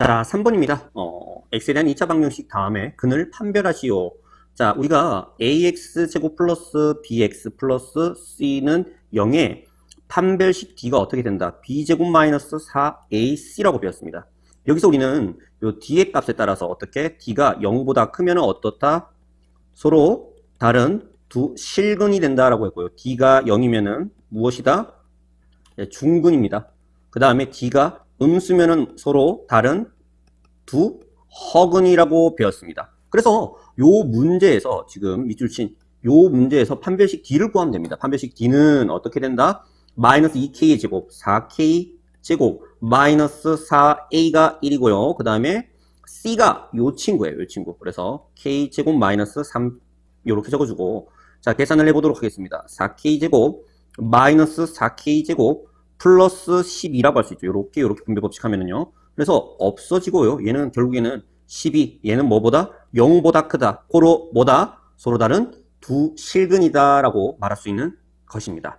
자, 3번입니다. 어, x에 대한 2차 방정식 다음에 근을 판별하시오. 자, 우리가 ax 제곱 플러스 bx 플러스 c는 0에 판별식 d가 어떻게 된다? b제곱 마이너스 4ac라고 배웠습니다. 여기서 우리는 요 d의 값에 따라서 어떻게 d가 0보다 크면 어떻다? 서로 다른 두 실근이 된다라고 했고요. d가 0이면은 무엇이다? 예, 중근입니다. 그 다음에 d가 음수면은 서로 다른 두 허근이라고 배웠습니다. 그래서 요 문제에서 지금 밑줄 친 요 문제에서 판별식 d를 구하면 됩니다. 판별식 d는 어떻게 된다? 마이너스 2k의 제곱, 4k 제곱, 마이너스 4a가 1이고요. 그 다음에 c가 요 친구예요. 요 친구. 그래서 k 제곱 마이너스 3 요렇게 적어주고 자 계산을 해보도록 하겠습니다. 4k 제곱 마이너스 4k 제곱 플러스 12라고 할 수 있죠. 요렇게 요렇게 분배 법칙 하면은요. 그래서 없어지고요. 얘는 결국에는 12. 얘는 뭐보다? 0보다 크다. 고로 뭐다? 서로 다른 두 실근이다라고 말할 수 있는 것입니다.